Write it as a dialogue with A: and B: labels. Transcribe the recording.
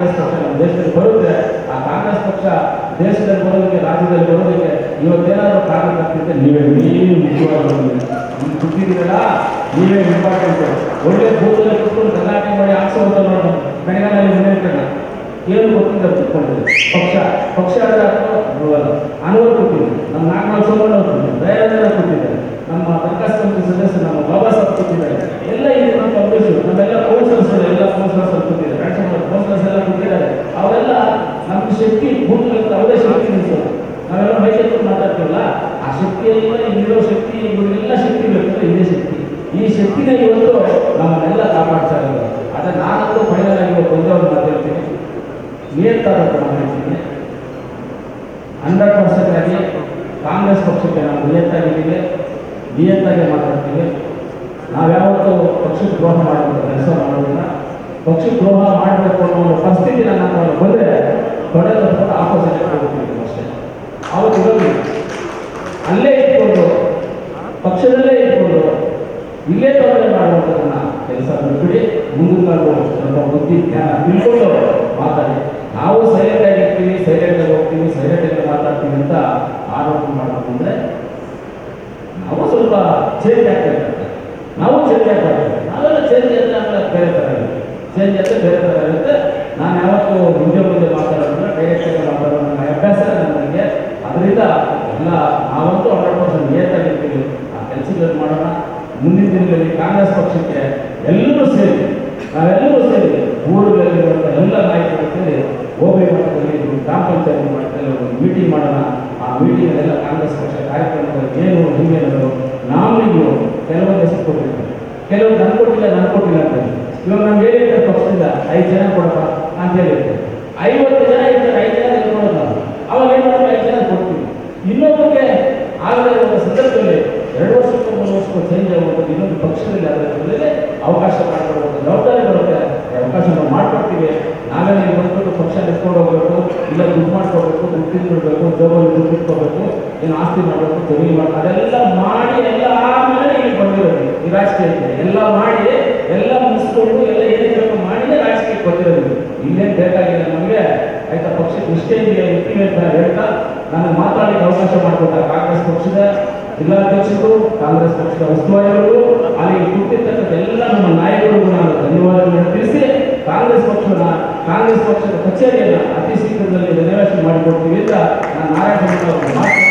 A: ನಮ್ಮ ದೇಶದಲ್ಲಿ ಬರುತ್ತೆ. ಆ ಕಾಂಗ್ರೆಸ್ ಪಕ್ಷ ದೇಶದಲ್ಲಿ ಬರೋದಕ್ಕೆ, ರಾಜ್ಯದಲ್ಲಿ ಬರೋದಕ್ಕೆ ಇವತ್ತೇನಾದ್ರೂ ಕಾರಣ ಆಗ್ತಿದ್ರೆ ನೀವೇ ನೀವು ಮುಖ್ಯವಾಗಿ ಕೂತಿದ್ದೀರಲ್ಲ, ನೀವೇ ಇಂಪಾರ್ಟೆಂಟ್. ಒಳ್ಳೆ ಬೂತಲ್ಲಿ ಕುತ್ಕೊಂಡು ಗಲಾಟೆ ಮಾಡಿ ಹಾಕ್ಸೋಅಂತ ನೋಡೋಣ. ಬೆಳಗಾನಲ್ಲಿ ಮನೆ ಇಟ್ಕೊಂಡ ಏನು ಗೊತ್ತಿಲ್ಲ ಕುತ್ಕೊಂಡಿದೆ ಪಕ್ಷ ಪಕ್ಷ ಅಂದ್ರೆ ಅನುಭವ ಅನ್ವರ್ ನಮ್ಮ ನಾಲ್ಕು ನಾಲ್ಕು ಸೋಮಣ್ಣ ಕೂತಿದ್ದಾರೆ ಭೂಮಿಗಿಂತ ಅವರೇ ಶಕ್ತಿ ನಿಲ್ಲಿಸೋದು ನಾವೆಲ್ಲ ಮೈಕೆತ್ತು ಮಾತಾಡ್ತೀವಲ್ಲ, ಆ ಶಕ್ತಿಯೆಲ್ಲ ಇಲ್ಲಿರೋ ಶಕ್ತಿ, ಇವರಿಗೆಲ್ಲ ಶಕ್ತಿ ಬೇಕಂದ್ರೆ ಇದೇ ಶಕ್ತಿ. ಈ ಶಕ್ತಿನ ಇವತ್ತು ನಮ್ಮನ್ನೆಲ್ಲ ಕಾಪಾಡ್ತಾ ಇರೋದು ಆದರೆ ನಾನಂತೂ ಫೈನಲ್ ಆಗಿ ಒಂದು ಮಾತಾಡ್ತೀನಿ ಏನ್ ತರ ಹೇಳ್ತೀನಿ ಹಂಡ್ರೆಡ್ ಪರ್ಸೆಂಟ್ ಆಗಿ ಕಾಂಗ್ರೆಸ್ ಪಕ್ಷಕ್ಕೆ ನಾವು ನಿಯತ್ತಾಗಿದ್ದೀವಿ. ನಿಯತ್ತಾಗಿ ಮಾತಾಡ್ತೀವಿ. ನಾವ್ಯಾವತ್ತೂ ಪಕ್ಷಕ್ಕೆ ದ್ರೋಹ ಮಾಡುವಂಥ ಕೆಲಸ ಮಾಡೋದಿಲ್ಲ. ಪಕ್ಷಕ್ಕೆ ದ್ರೋಹ ಮಾಡಬೇಕು ಅನ್ನೋ ಪಕ್ಷದಲ್ಲೇ ಇಟ್ಕೊಂಡು ಇಲ್ಲೇ ತೊಂದರೆ ಮಾಡುವಂಥದ್ದನ್ನ ಕೆಲಸ ಬಿಟ್ಬಿಡಿ ಮುಂದಿನ ನಮ್ಮ ಬುದ್ಧಿ ಜ್ಞಾನ ತಿಳ್ಕೊಂಡು ಮಾತಾಡಿ. ನಾವು ಸೈಲೆಂಟ್ ಆಗಿರ್ತೀವಿ ಸೈಲೆಂಟ್ ಆಗಿ ಹೋಗ್ತೀವಿ ಸೈಲೆಂಟ್ ಆಗಿ ಮಾತಾಡ್ತೀವಿ ಅಂತ ಆರೋಪ ಮಾಡಬೇಕಂದ್ರೆ ನಾವು ಸ್ವಲ್ಪ ಚೇಂಜ್ ಆಗ್ತಾ ನಾವು ಚೇಂಜ್ ಆಗ್ತಾರೆ ನಾವೆಲ್ಲ ಚೇಂಜ್ ಅಂತ ಬೇರೆ ಥರ ಚೇಂಜ್ ಅಂತ ಬೇರೆ ಥರ ಇರುತ್ತೆ ನಾನು ಯಾವತ್ತೂ ಮುಂದೆ ಮುಂದೆ ಮಾತಾಡೋದಿಲ್ಲ ಡೈರೆಕ್ಟ್ ಆಗಿ ಮಾತಾಡೋ ನನ್ನ ಅಭ್ಯಾಸ ನನಗೆ ಅದರಿಂದ ಎಲ್ಲ ನಾವಂತೂ ಹಂಡ್ರೆಡ್ ಪರ್ಸೆಂಟ್ ನಿಯತ್ತಾಗಿರ್ತೀವಿ ಆ ಕೆಲಸಗಳನ್ನು ಮಾಡೋಣ ಮುಂದಿನ ದಿನಗಳಲ್ಲಿ ಕಾಂಗ್ರೆಸ್ ಪಕ್ಷಕ್ಕೆ ಎಲ್ಲರೂ ಸೇರಿ, ನಾವೆಲ್ಲರೂ ಸೇರಿ ಊರುಗಳಲ್ಲಿರುವಂಥ ಎಲ್ಲ ನಾಯಕರು ಸೇರಿ ಹೋಬಳಿ ಮಟ್ಟದಲ್ಲಿ ಗ್ರಾಮ ಪಂಚಾಯತ್ ಮಟ್ಟದಲ್ಲಿ ಒಂದು ಮೀಟಿಂಗ್ ಮಾಡೋಣ ಆ ಮೀಟಿಂಗಲ್ಲೆಲ್ಲ ಕಾಂಗ್ರೆಸ್ ಪಕ್ಷ ಕಾರ್ಯಕ್ರಮಗಳು ಏನು ಹಿಂಗೆ ಅನ್ನೋದು ನಾವು ಕೆಲವೊಂದು ಹೆಸರು ಕೊಟ್ಟಿರ್ತಾರೆ ಕೆಲವರು ನನ್ಕೊಟ್ಟಿಲ್ಲ ಕೊಟ್ಟಿಲ್ಲ ಅಂತ. ಇವಾಗ ನಮ್ಗೆ ಹೇಳಿರ್ತಾರೆ ಪಕ್ಷದಿಂದ ಐದು ಜನ ಕೊಡಪ್ಪ ಅಂತ ಹೇಳಿರ್ತಾರೆ ಐವತ್ತು ಜನ ಇರ್ತಾರೆ ಐದು ಜನ ಕೊಡೋದು ನಾವು ಅವಾಗ ಏನು ಮಾಡ್ತೀವಿ ಐದು ಜನ ಕೊಡ್ತೀವಿ ಇನ್ನೊಬ್ಬರಿಗೆ ಆಗಲೇ ಒಂದು ಸಂದರ್ಭದಲ್ಲಿ ಎರಡು ವರ್ಷಕ್ಕೂ ಮೂರು ವರ್ಷಕ್ಕೂ ಚೇಂಜ್ ಆಗುವಂಥದ್ದು ಇನ್ನೊಂದು ಪಕ್ಷದಲ್ಲಿ ಅದರ ಜೊತೆಗೆ ಅವಕಾಶ ಮಾಡಿಕೊಡುವಂಥ ಜವಾಬ್ದಾರಿ ಬರುತ್ತೆ ಈ ಅವಕಾಶ ನಾವು ಮಾಡ್ಕೊಡ್ತೀವಿ ನಾವೇ ಪಕ್ಷ ಎತ್ಕೊಂಡು ಹೋಗ್ಬೇಕು ಇಲ್ಲ ದುಡ್ಡು ಮಾಡ್ಕೋಬೇಕು ದುಡ್ಡು ತಿಂದ್ಬಿಡ್ಬೇಕು ಜೋಬಲ್ಲಿ ದುಡ್ಡು ಇಟ್ಕೋಬೇಕು ಏನು ಆಸ್ತಿ ಮಾಡಬೇಕು ಜಮೀನು ಮಾಡಬೇಕು ಅದೆಲ್ಲ ಮಾಡಿ, ಎಲ್ಲ ಆಮೇಲೆ ಇಲ್ಲಿ ಬಂದಿರೋದು ಈ ರಾಜಕೀಯಕ್ಕೆ ಎಲ್ಲ ಮಾಡಿ, ಎಲ್ಲ ಮುಗಿಸ್ಕೊಂಡು, ಎಲ್ಲ ಏನಿರಬೇಕು ಮಾಡಿದೆ ರಾಜಕೀಯಕ್ಕೆ ಬಂದಿರೋದು ಇನ್ನೇನು ಬೇಕಾಗಿಲ್ಲ ನಮಗೆ. ಆಯ್ತಾ ಪಕ್ಷಕ್ಕೆ ನಿಷ್ಠೆಯಿಂದ ಅಂತ ಹೇಳ್ತಾ ನಾನು ಮಾತಾಡಲಿಕ್ಕೆ ಅವಕಾಶ ಮಾಡಿಕೊಟ್ಟ ಕಾಂಗ್ರೆಸ್ ಪಕ್ಷದ ಜಿಲ್ಲಾಧ್ಯಕ್ಷರು, ಕಾಂಗ್ರೆಸ್ ಪಕ್ಷದ ಉಸ್ತುವಾರಿಗಳು, ಅಲ್ಲಿ ಕೂತಿರ್ತಕ್ಕಂಥ ಎಲ್ಲ ನಮ್ಮ ನಾಯಕರಿಗೂ ನಾನು ಪಕ್ಷದ ಕಾಂಗ್ರೆಸ್ ಪಕ್ಷದ ಕಚೇರಿಯನ್ನು ಅತಿ ಶೀಘ್ರದಲ್ಲಿ ರಿನೋವೇಷನ್ ಮಾಡಿಕೊಡ್ತೀವಿ ಅಂತ ನಾನು ನಾರಾಯಣ